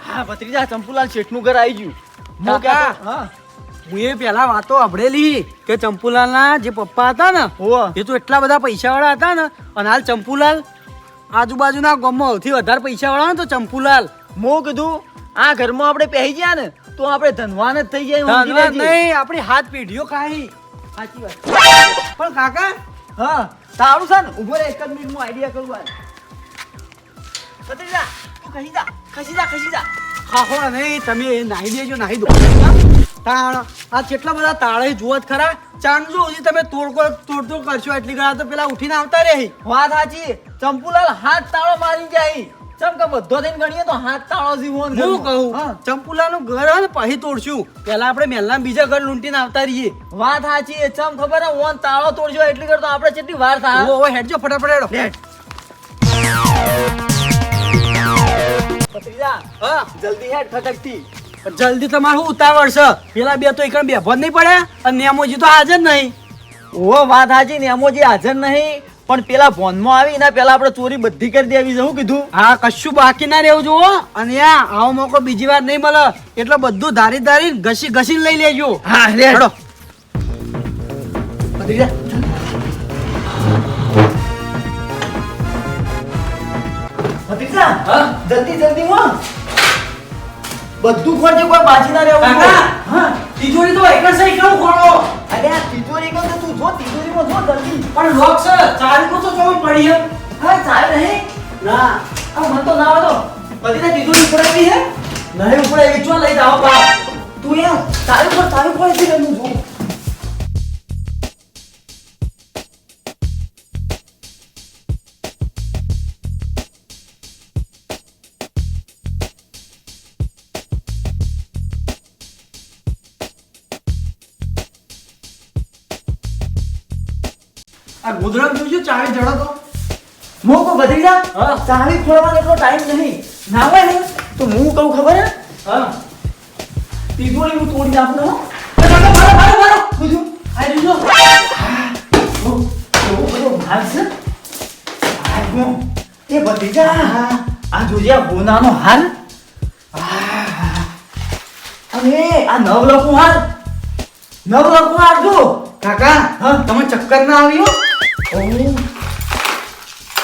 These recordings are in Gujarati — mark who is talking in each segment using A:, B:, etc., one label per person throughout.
A: હા ભત્રીજા ચંપુલાલ શેઠનું ઘર આવી ગયું હું
B: કાકા.
A: હા
B: હું એ પેલા વાતો સાંભળેલી કે ચંપુલાલના જે પપ્પા હતા ને. એ તો એટલા બધા પૈસા વાળા હતા ને અને હાલ ચંપુલાલ આજુબાજુના ગામમાં સૌથી વધારે પૈસા વાળા ને તો ચંપુલાલ
A: મો કીધું આ ઘરમાં આપણે પહેરી ગયા ને તો આપણે ધનવાન જ થઈ જાય
B: ધનવાન નહીં આપણી હાથ પેઢીઓ ખાઈ. સાચી વાત. પણ કાકા
A: હા. સારું છે ને ઊભો રહે એક જ મિનિટ હું આઈડિયા કરું આ ભત્રીજા તું ખસી જા ખસી જા ખસી જા.
B: ખાખો નહીં તમે નાહી દેજો નાહી દો. તાણ આ કેટલા બધા તાળે જુઓ જ ખરા. ચાંદલો હજી તમે તોડકો તોડતો કરશો એટલી ઘણા તો પેલા ઉઠીને આવતા રહી.
A: વાત સાચી. ચંપુલાલ હાથ તાળો મારી જાય. ચમ કે બધો થઈને ગણીએ તો હાથ તાળો જીવો
B: હું.
A: હા.
B: કહું ચંપુલાનું ઘર ને પછી તોડશું. પેલા આપણે મેલના બીજા ઘર લૂંટીને આવતા રહીએ.
A: વાત સાચી એ ચમ ખબર હે ઓન તાળો તોડજો એટલી કર તો આપણે કેટલી વાર થાય.
B: ઓ હેડજો ફટાફટ હેડો.
A: લેટ. ભત્રીજા,
B: હા.
A: જલ્દી હેડ ખટકતી
B: જલ્દી તમારે ઉતાવળ છે. પેલા બે તો એકણ બેભો નહીં પડે અને નેમોજી તો હાજર નહીં.
A: ઓ વાત હાજી નેમોજી હાજર નહીં. પણ પેલા ફોનમાં આવી એના પેલા આપણે ચોરી બધી કરી દેવી છે શું કીધું?
B: હા કશું બાકી ના રહેવું જુઓ. અને આ આવો મોકો બીજી વાર નહીં મળે. એટલે બધું ધારી ધારી ઘસી ઘસીને લઈ લેજો.
A: હા રે
B: હેડો. હા?
A: જલ્દી જલ્દી બધું ખોલજો કોઈ બાજી ના રહેવું હા.
B: તિજોરી તો એક સહી કેવું ખોલો
A: અરે આ તિજોરી કો તો તું જો તિજોરીમાં જો જલ્દી.
B: પણ લોક છે ચારી કો તો જોવું પડી હે.
A: હા ચાલે નહીં.
B: ના
A: આ મન તો ના આવતો બધી તિજોરી ઉપડાવી હે.
B: નહીં ઉપડે એ ચો લઈ જાઓ પા
A: તું એમ તારું પર તારું પર છે હું જોઉં
B: આ ગોદરામ જોજો ચાવી જડો તો.
A: મોકો બદલી જા. ચાવી ખોલવાનો એટલો ટાઈમ નહીં. ના હોય ને તો હું કહું ખબર હે?
B: હા.
A: તીગોળી હું તોડી
B: કાકા મારો મારો મારો.
A: બીજું
B: આ જોજો
A: ઓ બધો ભાગ છે. આગો એ બધી જા આ જોજે આ ગોનાનો હાલ. અને આ નવલખું હાલ. નવલખું હાલ જો.
B: કાકા
A: હા?
B: તમે ચક્કર ના આવ્યો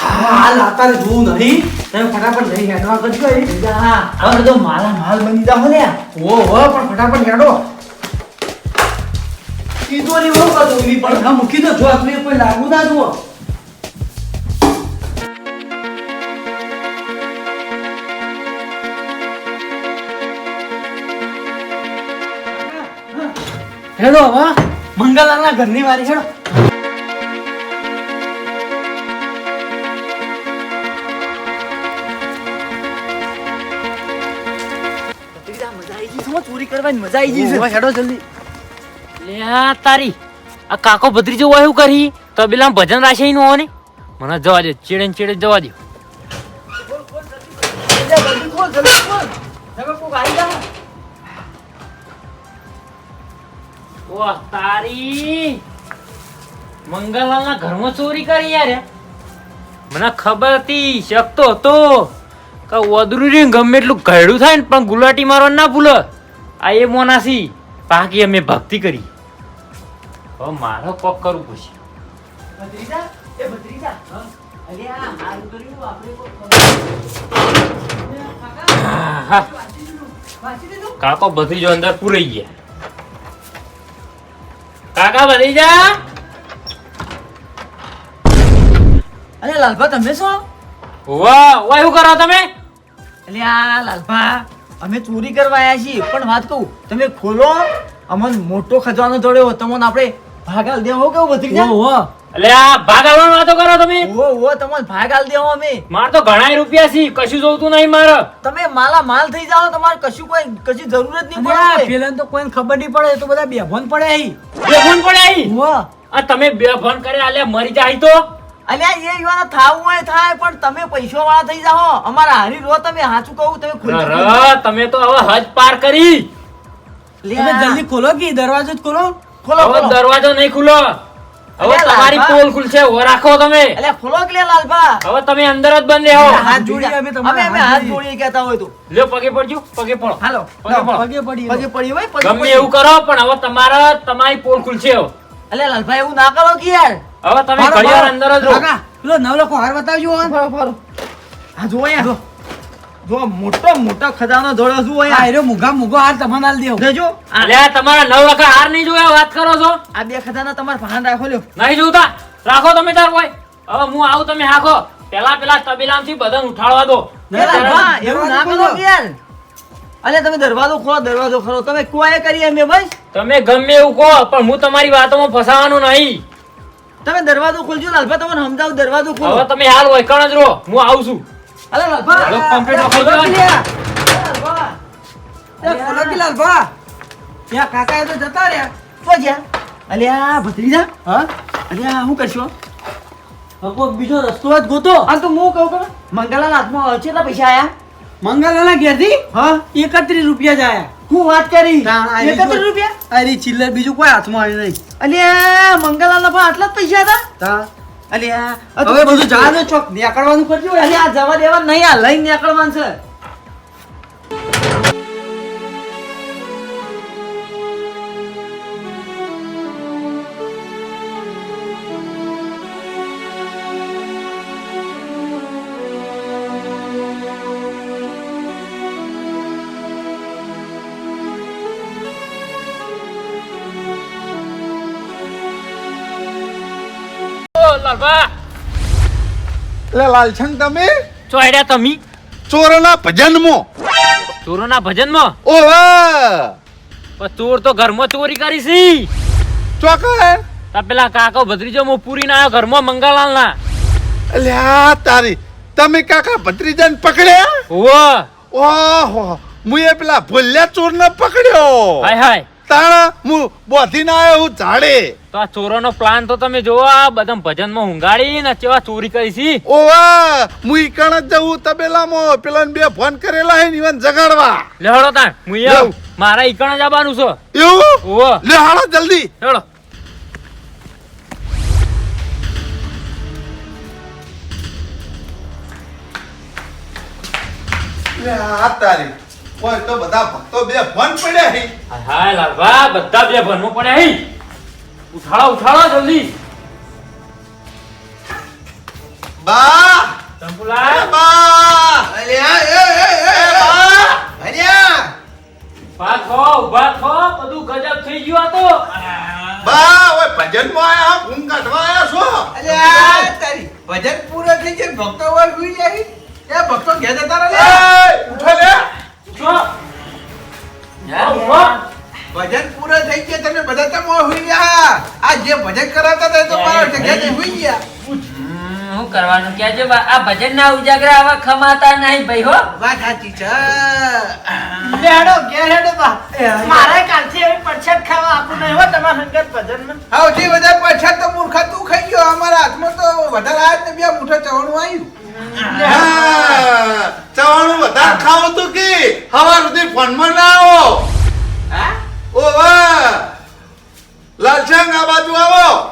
B: હા લાતા રે જોવું નહીં. તમે ફટાફટ લઈ હેડવા કરજો એ.
A: જા આપણે તો માલા માલ બની જાવ ને
B: ઓ હો પણ ફટાફટ હેડો.
A: તિજોરી બહુ કચોરી
B: પણ હા મૂકી દો જો આપણે કોઈ લાગુ ના જુઓ. હેડો હવે. મંગલાના ઘરની વારી હેડો.
A: કરવાની મજા આવી ગઈ છે.
B: હેડો જલ્દી.
C: લે આ તારી. આ કાકો ભત્રીજો હોય એવું કરી. તો પેલા ભજન રાશે નું હોય ને? મને જવા દે ચીડે ચીડે જવા દે વાહ તારી. મંગલલાલના ઘરમાં ચોરી કરી યાર મને ખબર હતી શકતો હતો. કે ગમે એટલું ઘરડું થાય ને પણ ગુલાટી મારવા ના ભૂલે. આ એ મોનાસી. પાકી અમે ભક્તિ કરી. હવે મારો કોક કરવું પછી
A: ભત્રીજા? એ ભત્રીજા? કોક
C: ભત્રીજો અંદર પૂરાઈ ગયા. કાકા ભત્રીજા?
A: અરે લાલભા તમે શું
C: વાહ વાહ શું કરો તમે?
A: આ લાલભા અમે ચોરી કરવા આવ્યા છીએ. પણ વાત કહું તમે ખોલો. અમન મોટો ખજાનો જોડ્યો તમને આપણે ભાગાલ દેવો કેવું બધી
B: ઓહો હો
C: એટલે આ ભાગાલવાનો વાતો કરો તમે.
A: ઓ ઓ તમને ભાગાલ દેવો અમે.
C: માર તો ઘણા રૂપિયા છે કશું જોતું નહીં મારે.
A: તમે માલા માલ થઈ જાઓ તમારે કશું કોઈ કશી જરૂર જ નહીં પડે.
B: પેલા તો કોઈને ખબર નહીં પડે એ તો બધા બેભોન પડે અહીં
C: બે પડે ઈ. આ તમે બે કરે કર્યા અલ્યા મરી જાય તો.
A: અલ્યા એ યુવાનો થાવું હોય થાય પણ તમે પૈસો વાળા થઈ જાઓ. અમારા હારી રો તમે સાચું કહું તમે ખુદ
C: તમે તો હવે હજ પાર કરી.
B: તમે જલ્દી ખોલો કે દરવાજો જ ખોલો?
A: ખોલો
C: હવે દરવાજો નહીં ખુલો. હવે તમારી પોલ ખુલશે ઓ રાખો તમે.
A: એટલે ખોલો કે લે લાલભા?
C: હવે તમે અંદર જ બંધ રહો.
B: હાથ જોડી અમે તમે
A: અમે અમે
B: હાથ
A: જોડી. કહેતા હોય તો.
C: લ્યો પગે પડજો પગે પડો.
A: હાલો
C: પગે પડો.
B: પગે પડી
A: પગે પડી હોય પગે
C: ગમે એવું કરો પણ હવે તમારા તમારી પોલ ખુલશે હવે.
A: અલ્યા લાલભાઈ એવું ના કરો કે યાર
C: હવે તમે ઘડિયાળ અંદર જ રહો.
B: લો નવ નવલો હાર બતાવજો હો.
A: ફરો ફારો હા જો અહીંયા. જો મોટો મોટો ખજાનો જોડો જુઓ અહીંયા.
B: આયરો મુગા મુગો હાર તમને આલ દેવ.
A: દેજો આ
C: અલ્યા તમારા નવ લખા હાર નહીં જોયા વાત કરો છો.
A: આ બે ખજાના તમાર ભાન રાખો લ્યો.
C: નહીં જોતા? રાખો તમે તાર કોઈ. હવે હું આવું તમે હાખો પેલા પેલા તબેલામાંથી બધાને ઉઠાડવા દો.
A: એવું ના કરો યાર અલ્યા તમે દરવાજો ખોલો દરવાજો ખોલો. તમે કોઈ કરીએ અમે ભાઈ
C: તમે ગમે એવું કહો પણ હું તમારી વાતોમાં ફસાવાનું નહીં.
A: તમે દરવાજો ખોલજો લાલભા તમને સમજાવ દરવાજો ખોલો.
C: હવે તમે હાલ હોય કણ જ રહો હું આવું છું.
A: અલ્યા લાલભા.
C: હાલો, complete
A: અલ્યા,
C: ખોલો
A: ખોલો
C: કે
A: કે યાર. લાલભા,
B: એ ખોલો કે લાલભા. ત્યાં કાકા એ તો જતા રહ્યા.
A: તો જ્યાં અલ્યા ભત્રીજા.
B: હા?
A: અલ્યા હું કરશો?
B: હવે કોક બીજો રસ્તો જ ગોતો.
A: આ તો હું કહું કે મંગલાના હાથમાં કેટલા પૈસા આયા.
B: મંગલાના ઘેરથી
A: હા.
B: એકત્રીસ રૂપિયા જ આયા.
A: હું વાત કરી?
B: બીજું-
A: રૂપિયા?
B: અરે ચિલ્લર બીજું કોઈ હાથમાં આવ્યું નહીં.
A: અલ્યા મંગલાના પણ આટલા જ પૈસા હતા?
B: તા.
A: અલ્યા
B: હવે બધું જવાનું ચોક નીકળવાનું કરજો
A: અલ્યા જવા દેવા નહીં આ લઈને નીકળવાનું છે.
C: લાલભા.
D: એટલે લાલછંગ તમે?
C: ચોર્યા તમે.
D: ચોરના ભજનમાં.
C: ચોરોના ભજનમાં?
D: ઓહો!
C: પણ ચોર તો ઘરમાં ચોરી કરી છે.
D: ચોકે
C: તા પેલા કાકો ભત્રીજો મો પૂરી ના ઘરમાં મંગાલાલ ના
D: અલ્યા તારી. તમે કાકા ભત્રીજાને પકડ્યા?
C: ઓહો
D: ઓહો. મુએ પેલા ભૂલ્યા ચોરને પકડ્યો.
C: હાય હાય.
D: તાણા હું બોધીને આવ્યો હું ઝાડે.
C: તો આ ચોરોનો પ્લાન તો તમે જોવો આ બધા ભજનમાં હુંગાડી ને કેવા ચોરી કરી છી.
D: ઓવા હું ઈ કણ જ જવું તબેલામાં. પેલા બે ફોન કરેલા હે નિવન ઈવન જગાડવા.
C: લેવડો તાણ હું આવું. મારા ઈકણ જ આવવાનું છે.
D: એવું?
C: ઓવો.
D: લે હાલો જલ્દી.
C: લેડો
D: લે આ તારી. કોઈ તો બધા ભક્તો બે ભન પડ્યા હે.
C: હાય હાય લાલભા બધા બે ભનમાં પડ્યા હી. ઉઠાડો ઉઠાડો જલ્દી.
D: બા. તંપુલા બા. અલ્યા એ એ એ બા. અલ્યા
C: પાછો થો ઊભા થો. બધું ગજબ થઈ ગયું આ તો.
D: બા ઓય ભજનમાં આયા ઘૂમ કાઢવા આયા છો?
E: અલ્યા તારી ભજન પૂરો થઈ ગયો ભક્તો વાર હુઈ જાય. એ ભક્તો ઘેર જતા રહે.
D: ઉઠો લે.
E: ભજન પૂરા થઈ ગયા તમે બધા તો હોઈ ગયા. આ જે ભજન કરાતા હતા તો મારા જગ્યા જઈ હુઈ ગયા.
F: શું કરવાનું કેજો આ ભજન ના ઉજાગરા આવા ખમાતા નહીં ભાઈ હો.
E: વાત સાચી છે.
A: લેડો ઘેર હેડો બા. મારે કાલથી હવે પરછત ખાવા આપું નહીં હો તમારા સંગત ભજનમાં.
E: સૌથી બધા પરછત તો મૂર્ખા તું ખાઈ ગયો. અમારા હાથમાં તો વધારે આજ ને બે મુઠા ચવણું આવ્યું.
D: હા, ચવાણું વધારે ખાવ તો કે. હવા સુધી ફોનમાં ના આવો.
E: હા?
D: ઓ વાહ. લાલચંગ આ બાજુ આવો.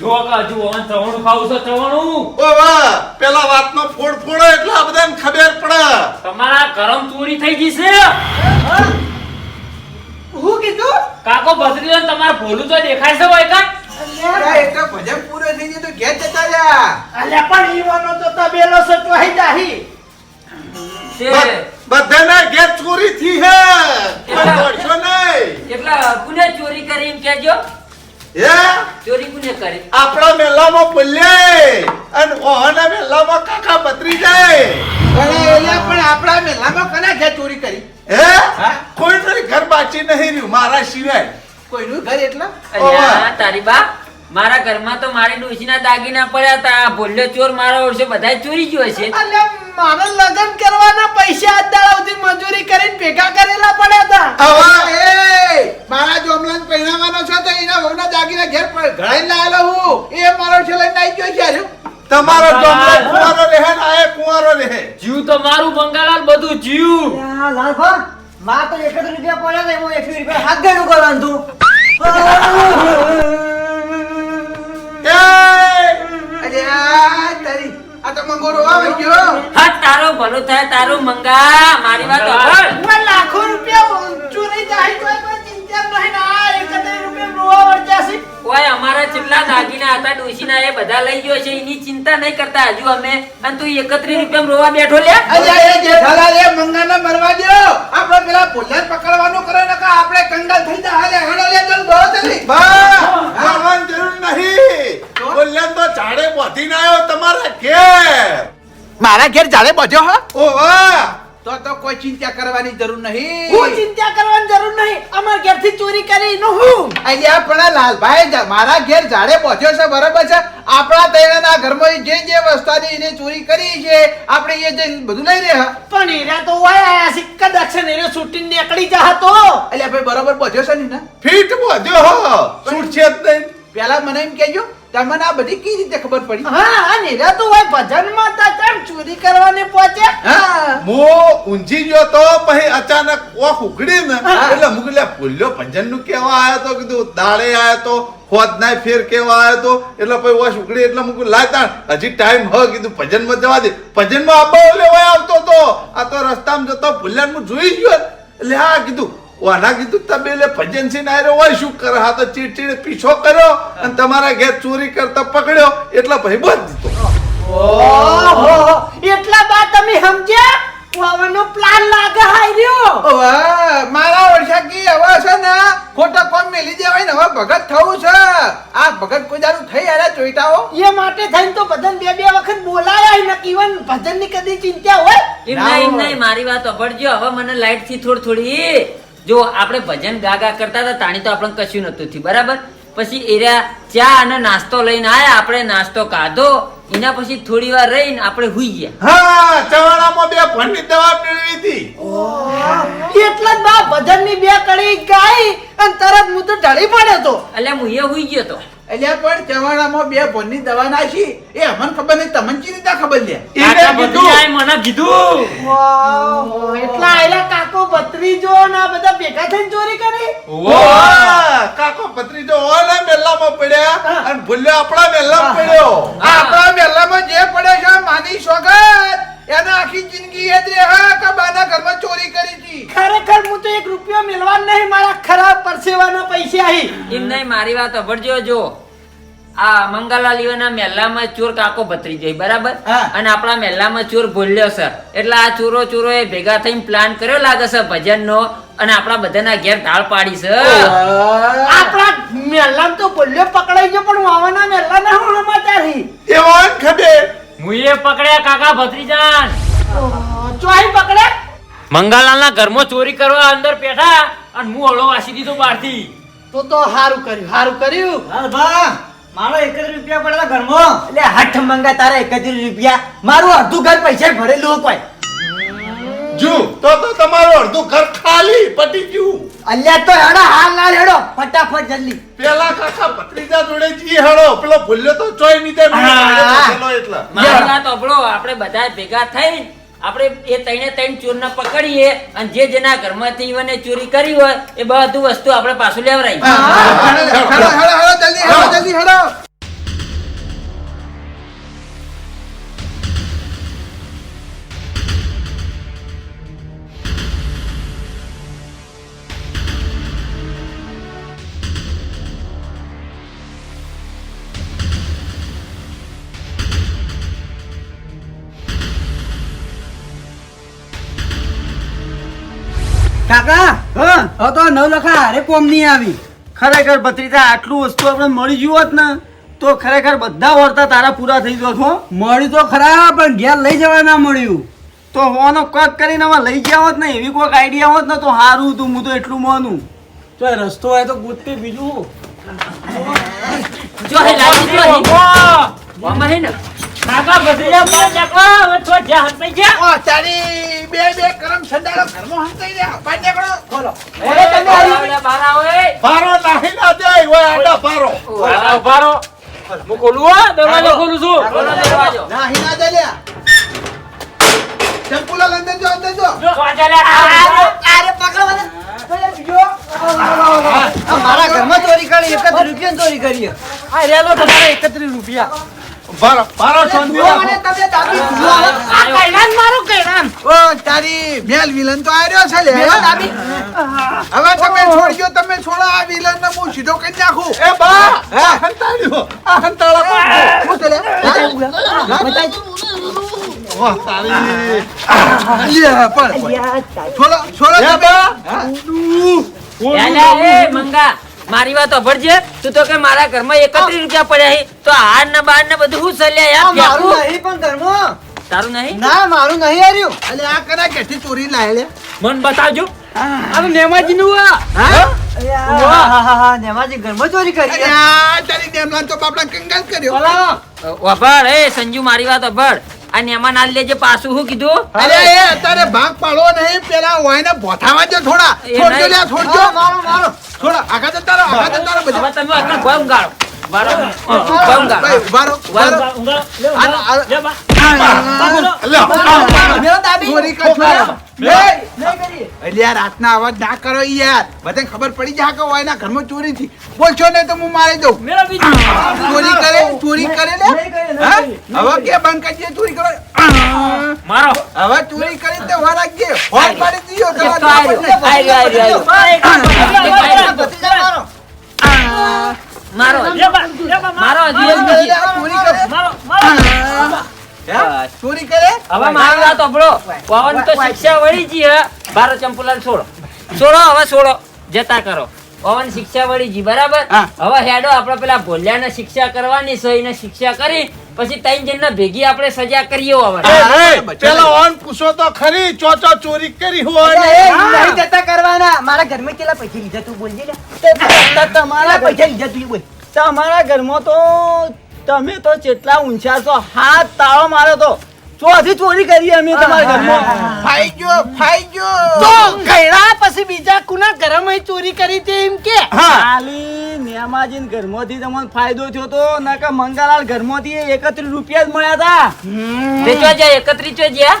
C: જો કા જુઓ આ ચવાણું ખાવું છે ચવાણું.
D: ઓ વાહ. પેલા વાતનો ફોડ ફોડો એટલે આ બધાને ખબર પડે.
C: તમારા ગરમ ચોરી થઈ ગઈ છે.
E: હું. કીધું?
C: કાકો ને તમારે ભોલું તો દેખાય છે હોય કા
E: અલ્યા, એ ભજન પૂરો થઈ ગયો તો ઘેર જતા રહ્યા.
A: અલ્યા પણ ઈવાનો તો તબેલો સચવાઈ જાહી.
D: બધાના ઘેર ચોરી થી હે. કોઈ દોડશો નહીં.
F: એટલા કુને ચોરી કરી કેજો
D: હે?
F: ચોરી કુને કરી.
D: આપણા મેલામાં બોલ્યા અને ઓહના મેલામાં કાકા બત્રી જાય.
E: પણ એલા પણ આપણા મેલામાં કના ઘેર ચોરી કરી?
D: હે? કોઈનું ઘર બાકી નહીં રહ્યું મારા સિવાય.
E: કોઈનું ઘર એટલા?
F: તારી બા મારા ઘરમાં તો મારી ડોશીના દાગીના પડ્યા હતા. ભોલ્યો ચોર મારા વર્ષે બધા ચોરી ગયો છે
A: મારે લગ્ન કરવાના પૈસા આજ દાડા સુધી મજૂરી કરીને ભેગા કરેલા પડ્યા હતા.
D: હવે
E: એ મારા જોમલાન પહેરાવાનો છે તો એના વહુના દાગીના ઘેર પર ઘડાઈને લાયેલો હું. એ મારો છે લઈને આવી ગયો છે
D: તમારો જોમલાન કુંવારો રહે ને આ કુંવારો રહે.
C: જીવ તો મારું બંગાલાલ બધું જીવ.
A: લાલભા
B: માં તો એક જ રૂપિયા પડ્યા ને હું એકવીસ રૂપિયા હાથ ગયું કરવાનું તું
E: તારી આ તો મંગોરો આવે ગયો
F: હા તારો ભલો થાય તારો મંગા મારી વાત સાંભળ.
B: લાખો રૂપિયા ચોરી જાય તો ચિંતા નહીં ના? એકત્રીસ રૂપિયા રોવા વળજાશે
F: ઓય અમારા જેટલા દાગીના હતા ડોશીના એ બધા લઈ ગયો છે એની ચિંતા નહીં કરતા હજુ અમે. અને તું એકત્રીસ રૂપિયા રોવા બેઠો લે?
E: અલ્યા એ જેઠાલાલ એ મંગાને મરવા દ્યો. આપણે પેલા ભૂલ્યાને પકડવાનું કરે ને કે આપણે કંગાલ થઈ જા. હાલે હેડો લે ચલ દો ચલી
D: બા આવવાની જરૂર નહીં. બોલ્યા તો ઝાડે બોધીને આવ્યો તમારા ઘેર.
E: મારા ઘેર જાડે પહોંચ્યો હા? તો તો કોઈ ચિંતા કરવાની જરૂર નહીં.
B: હું ચિંતા કરવાની જરૂર નહીં. અમાર ઘરથી ચોરી કરી નો હું.
E: અહીંયા પણ લાલભાઈ મારા ઘેર જાડે પહોંચ્યો છે બરાબર છે? આપણા તૈયારના ઘરમાં જે જે વસ્તાની એને ચોરી કરી છે આપણે એ જે બધું લઈ રહ્યા.
B: પણ એરા તો હોય આયા છે કદાચ છે ને એનો નીકળી જા તો
E: એટલે ભાઈ બરોબર પહોંચ્યો છે ને
D: ફિટ પહોંચ્યો હો. છૂટ છે જ નહીં?
E: પેલા મને એમ કહેજો તમને આ બધી કઈ રીતે ખબર પડી?
B: હા અને એરા તો ભજનમાં તા કેમ ચોરી કરવાને પહોંચે
E: મો
D: હું. ઊંઝી ગયો તો પછી અચાનક ઓખ ઉઘડી ને એટલે મુક લે ભૂલ્યો ભજનનું કેવા આયો તો? કીધું દાડે આયો તો ખોદ નાય ફેર કેવા આયો તો? એટલે પછી ઓશ ઉઘડી એટલે મુક લાય હજી ટાઈમ હ કીધું ભજનમાં જવા દે. ભજનમાં આબા લેવાય આવતો તો. આ તો રસ્તામાં જતો ભૂલ્યાન હું જોઈ ગયો. એટલે હા કીધું વાના કીધું તમે એટલે ભજનસિંહ આયરો હોય શું કરે? હા તો ચીડચીડ પીછો કર્યો અને તમારા ઘેર ચોરી કરતા પકડ્યો. એટલે ભાઈ બંધ દીધો.
B: ઓહો એટલા બાદ તમે સમજ્યા? વાવાનો પ્લાન લાગે હાર્યો
E: હવે મારા વર્ષાકી હવે છે ને ખોટા કોમ મેલી દેવાય ને હવે ભગત થવું છે. આ ભગત કોઈ દારૂ થઈ આયા ચોઈટાઓ.
B: એ માટે થઈને તો ભજન બે બે વખત બોલાયા ને કીવન. ભજનની કદી ચિંતા હોય?
F: નહીં નહીં મારી વાત સાંભળજો. હવે મને લાઈટથી થોડી થોડી જો આપણે ભજન ગાગા કરતા હતા તાણી તો આપણને કશું નતું થયું બરાબર? પછી એરા ચા અને નાસ્તો લઈને આયા આપણે નાસ્તો કાઢો એના પછી થોડી વાર રહીને આપણે હુઈ ગયા.
D: હા ચવાણામાં બે ભણની દવા પીવી હતી.
B: એટલે જ બા ભજનની બે કડી ગાઈ અને તરત હું તો ઢળી પડ્યો તો.
F: એટલે હું એ હુઈ ગયો તો.
E: એટલે પણ ચવાણામાં બે ભોનની દવા નાખી એ અમને ખબર નહીં તમને ચી રીતે ખબર લે?
C: મને કીધું.
B: ભત્રીજો ને બધા ભેગા થઈને ચોરી કરી?
D: કાકો પત્રીજો ઓને મેલ્લામાં પડ્યા અને ભૂલ્યો આપણા મેલ્લામાં પડ્યો.
E: આપણા મેલ્લામાં જે પડે છે માની સોગત એને આખી જિંદગી યાદ રહે હા કે બાના ઘરમાં ચોરી કરી હતી.
B: ખરેખર હું તો એક રૂપિયો મેળવા નહીં મારા ખરાબ પરસેવાના પૈસા અહીં
F: એમ નહીં મારી વાત સાંભળજો જો. આ મંગલાલીઓના મહેલામાં ચોર કાકો ભત્રી જાય બરાબર? અને આપણા મહેલામાં ચોર ભૂલ્યો છે. એટલે આ ચોરો ચોરો એ ભેગા થઈને પ્લાન કર્યો લાગે છે ભજનનો અને આપણા બધાના ઘેર ઢાળ પાડી છે.
B: આપણા મેલામ તો ભૂલ્યો પકડાઈ ગયો પણ વાવાના મહેલા ના હું સમાચાર હી
D: એવો ને ખબર
C: મુએ પકડ્યા કાકા ભત્રીજાન.
B: ચોહી પકડે?
C: મંગાલાલના ઘરમાં ચોરી કરવા અંદર બેઠા અને હું હળો વાસી દીધો બહારથી.
B: તો તો હારું કર્યું હારું કર્યું.
A: બા મારો એકત્રીસ રૂપિયા પડેલા ઘરમાં. એટલે હઠ મંગા તારા એકત્રીસ રૂપિયા. મારું અડધું ઘર પૈસા ભરેલું કોઈ.
D: જો તો તો તમારું અડધું ઘર ખાલી પટી ગયું.
B: અલ્યા તો હેડો હાલ ના હેડો. ફટાફટ જલ્દી.
D: પેલા કાકા પત્રીજા જોડે જી હેડો. પેલો ભૂલ્યો તો ચોય
B: નીતે.
D: એટલા.
F: મારી વાત આપણે બધા ભેગા થઈ આપણે એ ત્રણે ત્રણ ચોરને પકડીએ અને જે જેના ઘરમાંથી ઈવને ચોરી કરી હોય એ બધું વસ્તુ આપણે પાછું લેવરાઈ
B: કાકા
A: હા?
B: તો નવ લખા હારે કોમ નહીં આવી.
A: ખરેખર ભત્રીજા આટલું વસ્તુ આપણે મળી ગયું હોત ને તો ખરેખર બધા વર્તા તારા પૂરા થઈ ગયો છો
B: મળ્યું તો ખરા પણ ઘેર લઈ જવા ના મળ્યું.
A: તો હોવાનો કક કરીને હવે લઈ ગયા હોત ને એવી કોઈક આઈડિયા હોત ને તો સારું હતું હું તો એટલું માનું.
B: તો એ રસ્તો હોય તો ગોતતે બીજું.
F: જો હે લાગી જો હે. ને
C: કાકા ભત્રીજા બહાર નીકળો હવે જ્યાં હંતાઈ ગયા.
E: ઓ તારી બે બે કરમ સંડાળો ઘરમાં હંતાઈ દે બાર નીકળો. ખોલો
B: અરે તમે આવી-
F: આવો લે, બહાર આવો એ.
D: પારો નાહી ના દે ઓય આડા પારો
C: ઊભા ઊભા હું ખોલું હો? દરવાજો ખોલું છું.
F: ખોલો દરવાજો.
E: ના દે લ્યા. ચંપુલા લંડન જો અંદર જો.
C: જો, વાંચા લે.
B: મારા ઘરમાં ચોરી કરી એકત્રીસ રૂપિયા ચોરી કરી. આ રેલો તમારે એકત્રીસ રૂપિયા.
D: બારો બારો શાંતિ રાખો.
E: ઓ તારી મેલ વિલન તો આવ્યો છે લે હવે તમે તમે છોડો આ વિલન ને હું સીધો કરી નાખું.
D: એ બા
E: હે?
D: હંતાડ્યો આ હંતાળા? વાહ તારી.
E: પણ, પણ. છોડો છોડો
D: એ બા.
F: એ મંગા. મારી વાત અભરજે તું તો કે મારા ઘરમાં એકત્રીસ રૂપિયા પડ્યા છે. તો હાર ને બાર ને બધું શું સલ્યા યાર?
B: મારું નહીં પણ ઘરમાં.
F: તારું નહીં?
B: ના મારું નહીં હાર્યું.
E: અલે આ કરા કેથી ચોરી લાય લે.
C: મન બતાવજો.
B: અરે નેમાજી નું હા? નેમાજી ઘરમાં ચોરી કરી
E: તારી ડેમલાન તો બાપડા કંગાલ કર્યો.
F: વભળ એ સંજુ મારી વાત અભળ આ નેમા નાલ લેજે પાછું શું કીધું?
E: અરે એ અત્યારે ભાગ પેલા વાયને બોથાવા દો થોડા. છોડજો લ્યા છોડજો.
B: મારો મારો.
E: છોડો આગળ જતા રહો આગળ જતા રહો બધા.
F: તમે આગળ ગમ
E: રાતના અવાજ ના કરો યાર બધાને ખબર પડી જાગો કે વાયના ઘરમાં ચોરી થી બોલશો ને તો હું મારી દઉં ચોરી કરે ચોરી કરે ને હવે કે બંધ કરી દે ચોરી કરો
C: મારો
E: હવે ચોરી કરી તે વાર રાખજે હોલ પાડી દીધો તમારે
F: મારો મારો હજી બીજી.
E: ચોરી કરે હે? ચોરી કરે?
F: હવે મારો વાત પવન તો શિક્ષા વળી જી હે. બારો ચંપુલાલ છોડો છોડો હવે છોડો જતા કરો. પવન શિક્ષા વળી જી બરાબર? હવે હેડો આપણે પેલા ભોલ્યાને શિક્ષા કરવાની છે એને શિક્ષા કરી પછી ત્રણ જણને ભેગી આપણે સજા કરીએ હવે.
D: પેલો ઓન પૂછો તો ખરી ચો ચો ચોરી કરી હોય
B: નહીં જતા કરવાના. મારા ઘરમાં કેટલા પૈસા લીધા તું બોલજે ને. તે તમારા પૈસા લીધા તું બોલ. તમારા ઘરમાં તો તમે તો કેટલા ઊંચા છો હાથ તાળો મારો તો. ચોથી ચોરી કરી અમે તમારા ઘરમાં.
E: ફાઈ ગયો ફાઈ
B: તો
E: ગયો
B: પછી બીજા કુના ઘરમાં ચોરી કરી તે એમ કે? ખાલી નેમાજી ઘરમાંથી તમને ફાયદો થયો તો નકા મંગાલાલ ઘરમાંથી એકત્રીસ રૂપિયા જ મળ્યા હતા
F: તે ચો જ્યાં એકત્રીસ ચો જ્યાં?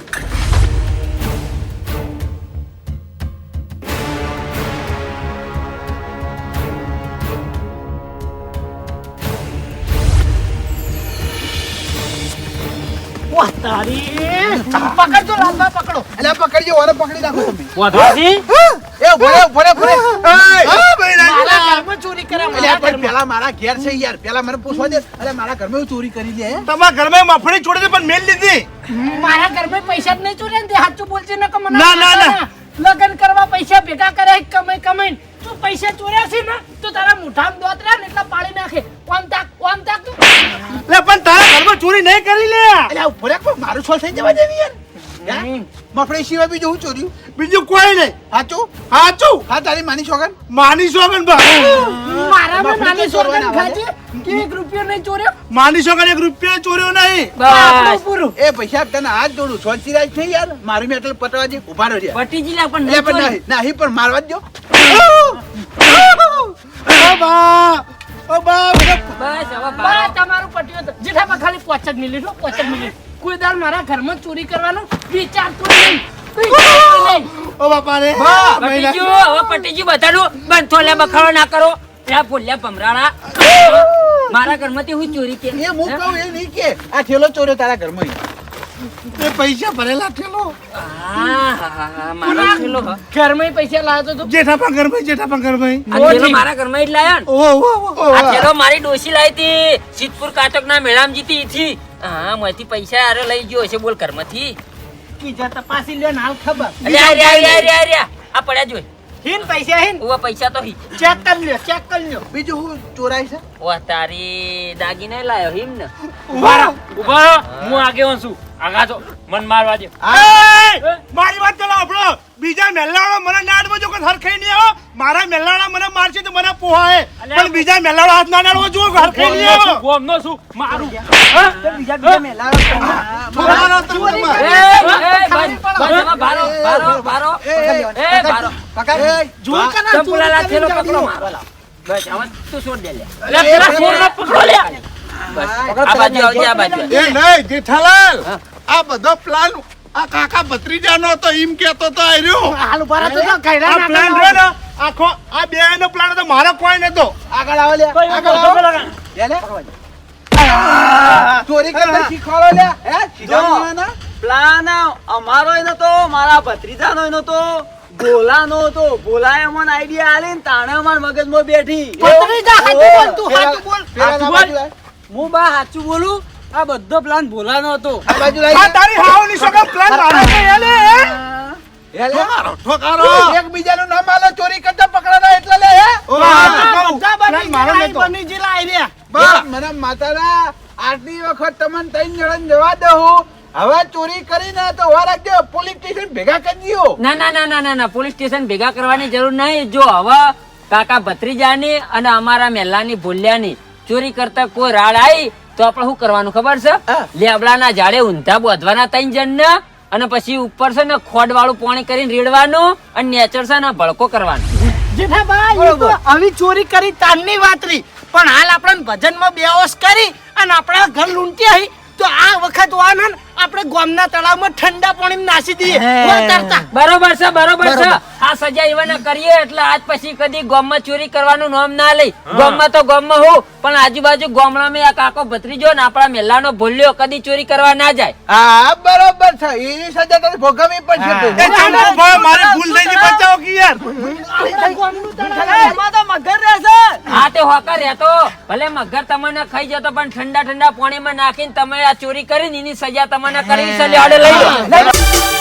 B: વાહ, તારી. પકડજો, લાલબા, પકડો.
E: અલ્યા પકડજો ઓને પકડી નાખો તમે.
C: વાંધોથી
E: એ ભરે ભરે ભરે હા. ભાઈ
B: મારા ઘરમાં ચોરી મારા
E: અલ્યા પેલા મારા ઘેર છે યાર. પેલા મને પૂછવા દે. અરે મારા ઘરમાં ચોરી કરી લે
G: તમારા ઘરમાં મફળી છોડી પણ મેલ લીધી.
H: મારા ઘરમાં પૈસા જ નહીં ચોરી ને તે સાચું બોલશે ને કે
G: ના, ના, ના.
H: લગ્ન કરવા પૈસા ભેગા કરે કમાઈ કમાઈ તું પૈસા ચોર્યા છે ને તો તારા મુઠામ દોતરા ને એટલા પાડી નાખે. ઓમ તાક ઓમ તાક
G: લે પણ તારા ઘરમાં ચોરી નહીં કરી લે.
E: અલ્યા ઉપર કોઈ મારું છોલ થઈ જવા દેવી યાર? મફળી સિવાય બીજું હું ચોર્યું?
G: બીજું કોઈ નહીં.
E: સાચું
G: સાચું
E: હા તારી માની સોગન
G: માની સોગન
H: ભાઈ
E: મફળી
H: નાની
E: તો
H: ખાજે? કે એક રૂપિયો નહીં ચોર્યો?
G: માની સોગન એક રૂપિયા ચોર્યો નહીં.
F: બસ.
H: પૂરું
E: એ પૈસા તને હાથ જોડું છોલ સિરાજ થઈ યાર. મારું મેટલ પટવા દે ઊભા રહો યાર.
F: પટીજી લે પણ નહીં
E: પણ નહીં નહીં પણ મારવા જ દો
G: બા ઓ બા
F: બસ હવે
H: બા તમારું પટ્યું જેઠામાં ખાલી પોચ જ મિનિટ હો પોચ જ મિનિટ કોઈ દાડ મારા ઘરમાં ચોરી કરવાનો વિચારતો વિચારતો નહીં.
G: ઓ બાપા રે
F: પટીજી હવે પટીજી બધાનું. બંધો લે બખાડો ના કરો. ત્યાં ભૂલ્યા ભમરાળા મારા ઘરમાંથી હું ચોરી કે
E: એ હું કહું એ નહીં કે. આ થેલો ચોર્યો તારા ઘરમાં.
G: એ પૈસા ભરેલા
F: થેલો.
H: ઘરમાં પૈસા લાવ્યો તો.
G: જેઠા ઘરમાં જેઠા ઘરમાં
F: મારા ઘરમાં જ લાયો ને?
G: ઓ ઓ ઓ
F: આ થેલો મારી ડોશી લાવી હતી સિદ્ધપુર કાચક ના મેળામાં જીતી થી હા માંથી પૈસા આરે લઈ ગયો છે બોલ ઘરમાંથી.
H: કીધા તપાસી લ્યો હાલ ખબર.
F: આ રહ્યા, આ રહ્યા, આ રહ્યા. આ પડ્યા જોઈ.
H: હિન પૈસા હિન.
F: ઉવા પૈસા તો હી.
H: ચેક કરી લ્યો ચેક કરી લ્યો.
E: બીજું હું ચોરાય છે?
F: વા તારી દાગીને લાયો હિમ ને
C: ઊભા ઊભા હું આગેવાન છું. આગા મન મારવા દે.
G: મારી વાત તો આપણો બીજા મેલાડો મને નાડવો જો કે હરખાઈ નહીં આવો. મારા મેલાડા મને મારશે તો મને પોહાય. પણ બીજા મેલાડો હાથ ના નાડવો જો હરખાઈ નહીં આવો.
C: ગોમનો શું મારું.
B: બીજા બીજા મેલાડો
D: છોકરાનો તમે
F: એ, બારો, બારો, બારો. એ, બારો.
B: જોર કે ના
F: ચંપુલાલા થેલો પકડો મારો. બસ, હવે તું છોડ દે લે. લે, પેલા પકડો લે. આ બાજુ આવજે, આ બાજુ.
D: એ નહીં જેઠાલાલ. આ બધો પ્લાન આ કાકા ભત્રીજાનો હતો એમ કેતો તો આર્યો
H: હાલ ઊભા તો કઈરા
G: આ
H: ના
G: પ્લાન. રહ્યો ને આખો આ બે નો પ્લાન હતો મારો કોઈ નતો.
E: આગળ આવો લે આગળ આવો. લે લે. ચોરી કરતા શીખવાડો લે હે? સીધા માણસના?
B: પ્લાન અમારો એનો તો મારા ભત્રીજાનો એનો તો ભોલાનો હતો. ભોલાએ અમને આઈડિયા આલે ને તાણે અમાર મગજમાં બેઠી.
H: ભત્રીજા હાચું બોલ, તું હાચું બોલ.
B: હું બા સાચું બોલું? આ બધો પ્લાન ભોલાનો હતો.
E: આ બાજુ
G: આ તારી હાવની સગા પ્લાન મારો? એલે હે
E: હે
D: ઠોકારો
E: એકબીજાનું નામ આલે ચોરી કરતા પકડાના એટલે લે હે?
G: ઓ, મારો નતો.
H: બની જીલા લાઈ રે
E: બસ મને માતાના આટલી વખત તમને તૈન જણ જવા દઉં હવે ચોરી કરીને તો વાર રાખજો પોલીસ સ્ટેશન ભેગા કરી દ્યો
F: ના ના ના ના ના ના પોલીસ સ્ટેશન ભેગા કરવાની જરૂર નહીં. જો હવે કાકા ભત્રીજાની અને અમારા મહેલાની ભૂલ્યાની ચોરી કરતા કોઈ રાડ આવી તો આપણે શું કરવાનું ખબર છે. લેબડાના ઝાડે ઊંધા બોધવાના ત્રણ જણને અને પછી ઉપર છે ને ખોડ વાળું પાણી કરીને રેડવાનું અને નેચર છે ને ભડકો કરવાનો.
H: જેઠાભાઈ, આવી ચોરી કરી તાનની વાત રહી. પણ હાલ આપણે ભજનમાં બેહોશ કરી અને આપણા ઘર લૂંટી આવી. તો આ વખત વાન હન આપણે ગોમના તળાવમાં ઠંડા પાણી નાસી દઈએ.
F: બરોબર છે બરોબર છે. આ સજા એવાને કરીએ એટલે આજ પછી કદી ગોમમાં ચોરી કરવાનું નામ ના લઈ. ગોમમાં તો ગોમમાં હું પણ આજુબાજુ ગામડામાં આ કાકો ભત્રીજો ને આપણા મેલાનો ભૂલ્યો કદી ચોરી કરવા ના જાય.
E: હા બરોબર છે. એની સજા તને ભોગવવી પડશે
G: મારી ભૂલ થઈ ગઈ બચાવો કે યાર.
B: તો મગર રહેશે
F: હા તે હોકર રહેતો. ભલે મગર તમને ખાઈ જતો પણ ઠંડા ઠંડા પાણીમાં નાખીને તમે આ ચોરી કરીને એની સજા તમને કરી છે લઈ લો.